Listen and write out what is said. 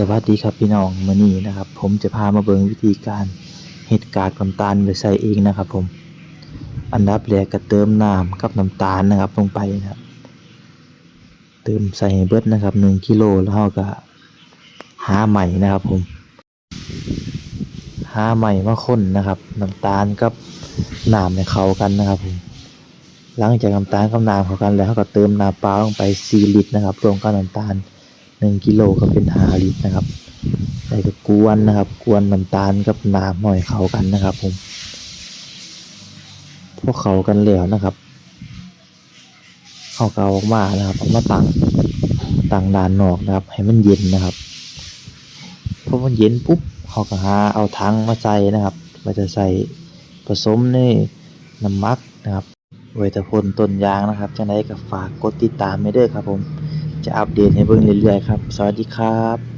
สวัสดีครับพี่น้องมือนี้นะครับ ผมจะพามาเบิ่งวิธีการเฮ็ดกากน้ำตาลไว้ใส่เองนะครับ ผม อันดับแรกก็เติมน้ำกับน้ำตาลนะครับลงไปนะครับ เติมใส่เบิดนะครับ1กิโลแล้วเราก็หาใหม่นะครับ ผม หาใหม่มาคนนะครับน้ำตาลกับน้ำให้เข้ากันนะครับผมหลังจากน้ำตาลกับน้ำเข้ากันแล้วเราก็เติมน้ำเปล่าลงไป4ลิตรนะครับรวมกับน้ำตาล 1กิโลก็เป็น5ลิตรนะครับแล้วก็กวนนะครับ กวนน้ำตาลกับน้ำหน่อยเข้ากันนะครับ ผมพอเขากันแล้วนะครับเอาก็เอาออกมานะครับเอามาตั้งตั้งด้านนอกนะครับ ให้มันเย็นนะครับพอมันเย็นปุ๊บเขาก็หาเอาถังมาใส่นะครับเราจะใส่ผสมในน้ำมักนะครับไว้แต่พ่นต้นยางนะครับจังไดก็ฝากกดติดตามไว้เด้อครับผม จะอัปเดตให้เบิ่งเรื่อยๆครับ สวัสดีครับ